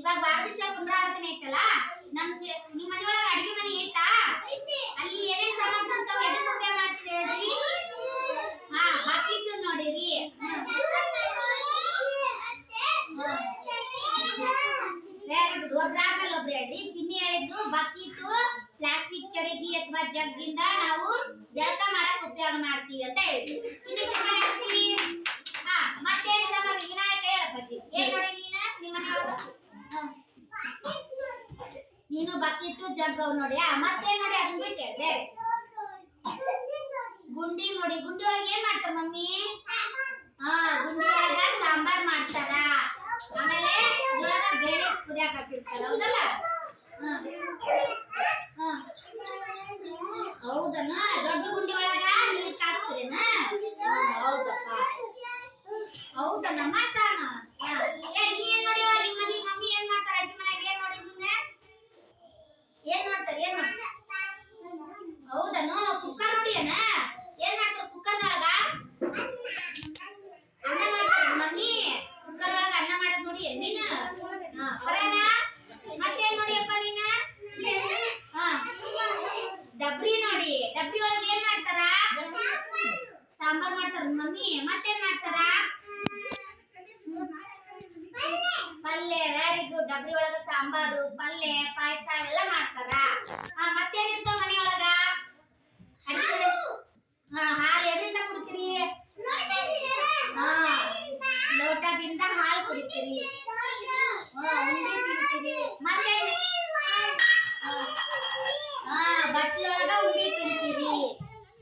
ಇವಾಗ ವಾರ್ಷಿಕ ಪುನರಾವರ್ತನೆ ಐತಲ್ಲ? ನಮ್ಗೆ ನಿಮ್ಮ ಮನೆಯೊಳಗೆ ಅಡಿಗೆ ಮನೆ ಐತಾ? ಅಲ್ಲಿ ಏನೇನ್ ಸಾಮಾನು ಅಂತಾವ ಎದಕ್ಕೆ ಉಪಯೋಗ ಮಾಡ್ತೀವಿ ಹೇಳ್ರಿ? ಹಾ ಹಾಕಿದ್ದು ನೋಡಿರಿ. ವೆರಿ ಗುಡ್ ಒಬ್ರಾದ್ಮೇಲೆ ಒಬ್ರು ಹೇಳ್ರಿ. ಚಿನ್ನಿ ಹೇಳಿದ್ದು ಬಕೀಟು ಪ್ಲಾಸ್ಟಿಕ್ ಚರಗಿ ಅಥವಾ ಜಗ್ಗಿಂದ ನಾವು ಜಳಕ ಮಾಡಕ್ ಉಪಯೋಗ ಮಾಡ್ತೀವಿ ಅಂತ ಹೇಳಿದ್ವಿ ಚಿನ್ನಿ ಚಿನ್ನ ಹೇಳ್ತೀವಿ ಹಾ ಮತ್ತೇನ್ ಸಾಮಾನು ವಿನಾಯಕ ಹೇಳಪ್ಪಿ ಏನ್ ನೋಡಿ ನೀನ ನಿಮ್ಮ ಮನೆಯೊಳಗ ಹಾ. ನೀನು ಬಕೀಟು ಜಗ್ ನೋಡಿ. ಮತ್ತೆ ನೋಡಿ ಅದನ್ನ ಬಿಟ್ಟೆ? ಬೇರೆ. ಗುಂಡಿ ನೋಡಿ. ಗುಂಡಿ ಒಳಗೆ ಏನ್ ಮಾಡ್ತಾರ ಮಮ್ಮಿ? ಹಾ ಗುಂಡಿ ಒಳಗ ಸಾಂಬಾರ್ ಮಾಡ್ತಾರ? ಆಮೇಲೆ ಬೇಳೆ ಕುದಿಯಾಕ ಹಾಕಿರ್ತಾರ. ಹೌದಲ್ಲ. ಹಾ. ಡಬ್ರಿ ನೋಡಿ ಡಬ್ರಿ ಒಳಗ ಏನ್ ಮಾಡ್ತಾರ ಸಾಂಬಾರ್ ಮಾಡ್ತಾರ ಮಮ್ಮಿ ಮತ್ತೇನ್ ಮಾಡ್ತಾರ ಪಲ್ಯ ವೆರಿ ಗುಡ್ ಡಬ್ರಿ ಒಳಗ ಸಾಂಬಾರು ಪಲ್ಯ ಪಾಯಸ ಎಲ್ಲ ಮಾಡ್ತಾರ ಹಾ ಮತ್ತೇನಿರ್ತಾವ ಮನೆಯೊಳಗ ಅಡ್ಗೆ ಮನೆ- ಹಾ ಹಾಲು ಎದ್ರಿಂದ ಕುಡ್ತೀರಿ ಹಾ ಲೋಟದಿಂದ ಹಾಲು ಕುಡಿತೀರಿ ಬಾಟ್ಲೊಳಗ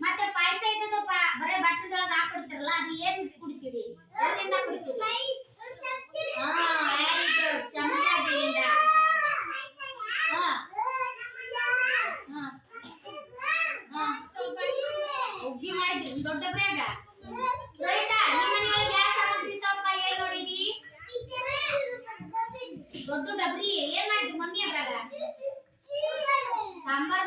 ಮತ್ತೆ ಪಾಯಸ ಇದ್ದದ್ದು ಬರೇ ಬಾಟ್ಲದೊಳಗ ಹಾಕೊಡ್ತಿರಲ್ಲ ಅದು ಏನ್ ಕುಡಿತೀರಿ ಅದರಿಂದ ಕುಡಿತೀರಿ ಚಮಚದಿಂದ ಉಗ್ಗಿ ಮಾಡಿದ್ರಿ ದೊಡ್ಡ ಬ್ರಾಗ ನಿಮ್ಮ ಮನೆಯೊಳಗೆ ಗ್ಯಾಸ್ ಹಾಕೊಂಡಿತ್ತಪ್ಪ ಏನ್ ನೋಡಿದಿ ದೊಡ್ಡ ಡಬ್ರಿ ಏನ್ ಮಾಡಿದ್ರಿ ಮಮ್ಮಿಯ ಬ್ರಾಗ ಸಾಂಬಾರ್